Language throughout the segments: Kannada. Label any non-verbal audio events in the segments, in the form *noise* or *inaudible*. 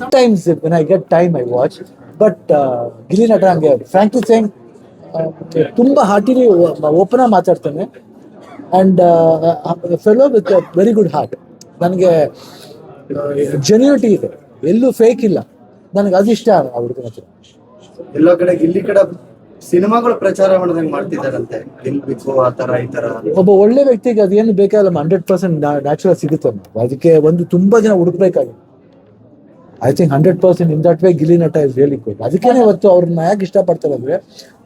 Sometimes when I get time, I watch. But uh, Gilli ನಟ ಹಂಗೆ ಫ್ರಾಂಕ್ಲಿ ಸೇಯಿಂಗ್ ತುಂಬ ಹಾರ್ಟಿಲಿ ಓಪನ್ ಆಗಿ ಮಾತಾಡ್ತಾನೆ. And fellow with very good heart ನನಗೆ ಜೆನ್ಯೂನಿಟಿ ಇದೆ. ಎಲ್ಲೂ ಫೇಕ್ ಇಲ್ಲ. ನನಗೆ ಅದಿಷ್ಟ ಆ ಹುಡುಗನ ಹತ್ರ ಎಲ್ಲೋ ಕಡೆ ಇಲ್ಲಿ ಕಡೆ ಸಿನಿಮಾಗಳು ಪ್ರಚಾರ ಮಾಡ್ದಂಗ್ ಮಾಡ್ತಿದಾರಂತೆ ಆ ತರ ಈ ತರ ಒಬ್ಬ ಒಳ್ಳೆ ವ್ಯಕ್ತಿಗೆ ಅದೇನು ಬೇಕಾಗಲ್ಲ ಹಂಡ್ರೆಡ್ ಪರ್ಸೆಂಟ್ ನ್ಯಾಚುರಲ್ ಸಿಗುತ್ತೆ. ಅದಕ್ಕೆ ಒಂದು ತುಂಬಾ ಜನ ಹುಡುಕ್ಬೇಕಾಗಿತ್ತು I think hundred percent in that way Gilli Nata is really good ಅದಕ್ಕೇನೆ ಇವತ್ತು ಅವ್ರನ್ನ ಯಾಕೆ ಇಷ್ಟಪಡ್ತಾರೆ ಅಂದ್ರೆ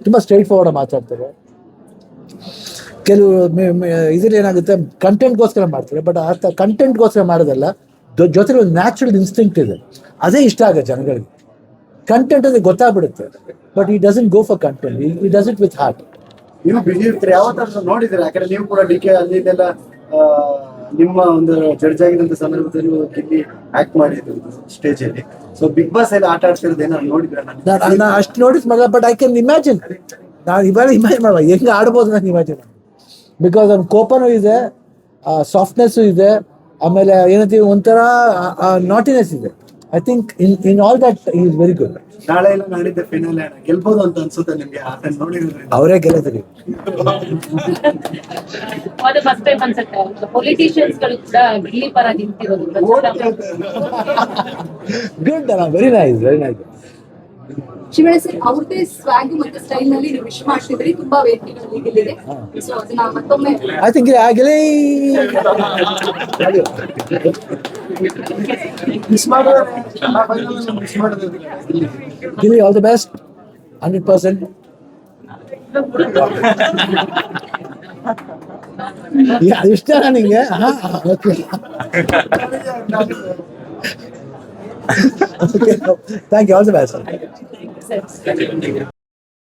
ತುಂಬಾ ಸ್ಟ್ರೈಟ್ ಫಾರ್ವರ್ಡ್ ಮಾತಾಡ್ತಾರೆ. ಕೆಲವು ಇದ್ರಲ್ಲಿ ಏನಾಗುತ್ತೆ ಕಂಟೆಂಟ್ಗೋಸ್ಕರ ಮಾಡ್ತಾರೆ ಬಟ್ ಆ ಕಂಟೆಂಟ್ಗೋಸ್ಕರ ಮಾಡೋದಲ್ಲ ಜೊತೆಗೆ ಒಂದು ನ್ಯಾಚುರಲ್ ಇನ್ಸ್ಟಿಂಕ್ಟ್ ಇದೆ. ಅದೇ ಇಷ್ಟ ಆಗುತ್ತೆ ಜನಗಳಿಗೆ. ಕಂಟೆಂಟ್ ಅಂದ್ರೆ ಗೊತ್ತಾಗ್ಬಿಡುತ್ತೆ. But he doesn't go for content he does it with heart ನೀವು ಬಿಜಿ ಇರ್ತೀರಿ. ಯಾವತ್ತಾದ್ರೂ ನೋಡಿದ್ರೆ ಯಾಕಂದ್ರೆ ನೀವು ಕೂಡ ಡಿ ಕೆ ಅಲ್ಲಿ ನಿಮ್ಮ ಒಂದು ಜಡ್ಜ್ ಆಗಿದ್ದಂತ ಸಂದರ್ಭದಲ್ಲಿ ಗಿಲ್ಲಿ ಆಕ್ಟ್ ಮಾಡಿದ್ರು ಸ್ಟೇಜ್ ಅಲ್ಲಿ. ಸೊ ಬಿಗ್ ಬಾಸ್ ಅಲ್ಲಿ ಆಟ ಆಡ್ತಿರೋದು ಏನಾದ್ರು ನೋಡಿದ್ರೆ? ನಾನು ನಾನು ಅಷ್ಟು ನೋಡಿಸ್ ಮಾಡಲ್ಲ ಬಟ್ ಐ ಕ್ಯಾನ್ ಇಮ್ಯಾಜಿನ್ ನಾನು ಇವಾಗ ಇಮ್ಯಾಜಿನ್ ಮಾಡುವ. ಹೆಂಗ್ ಆಡ್ಬೋದು ನಾನು ಇಮ್ಯಾಜಿನ್ ಬಿಕಾಸ್ ಅವ್ನ ಕೋಪನೂ ಇದೆ ಸಾಫ್ಟ್ನೆಸ್ಸು ಇದೆ ಆಮೇಲೆ ಏನಂತೀವಿ ಒಂಥರ ನಾಟಿನೆಸ್ ಇದೆ. I think in in all that is very good ನಾಳೆ ಎಲ್ಲ ನಾಡಿದ್ದೆ ಫೈನಲ್ ಗೆಲ್ಬಹುದು ಅಂತ ಅನ್ಸುತ್ತೆ ನಿಮ್ಗೆ. ಅದನ್ನ ನೋಡಿದ್ರೆ ಅವರೇ ಗೆಲ್ಲದ್ರಿ *laughs* ಅದು ಫಸ್ಟ್ ಟೈಮ್ ಅನ್ಸುತ್ತೆ. ಪೊಲಿಟಿಷಿಯನ್ಸ್ಗಳು ಕೂಡ ಗಿಲ್ಲಿ ಪರ ನಿಂತಿರೋದು. Good good very nice very nice Shivanna sir ಅವ್ರದೇ ಸ್ವಾಗ್ ಮತ್ತೆ ಸ್ಟೈಲ್ ನಲ್ಲಿ ನೀವು ವಿಶ್ ಮಾಡ್ತಿದ್ರಿ ತುಂಬಾ ವೇದಿಕೆಗಳಲ್ಲಿ ಗೆಲ್ಲಿದೆ ಸೊ ಅದನ್ನ ಮತ್ತೊಮ್ಮೆ ಐ ಥಿಂಕ್ ಆಗಲೇ ಮಿಸ್ ಮಾಡಿದ್ರೆ ಮಿಸ್ ಮಾಡಿದ್ರೆ give all the best hundred percent ಇಷ್ಟ ನಿಂಗೆ okay *laughs* okay. Thank you. All the best. Thank you.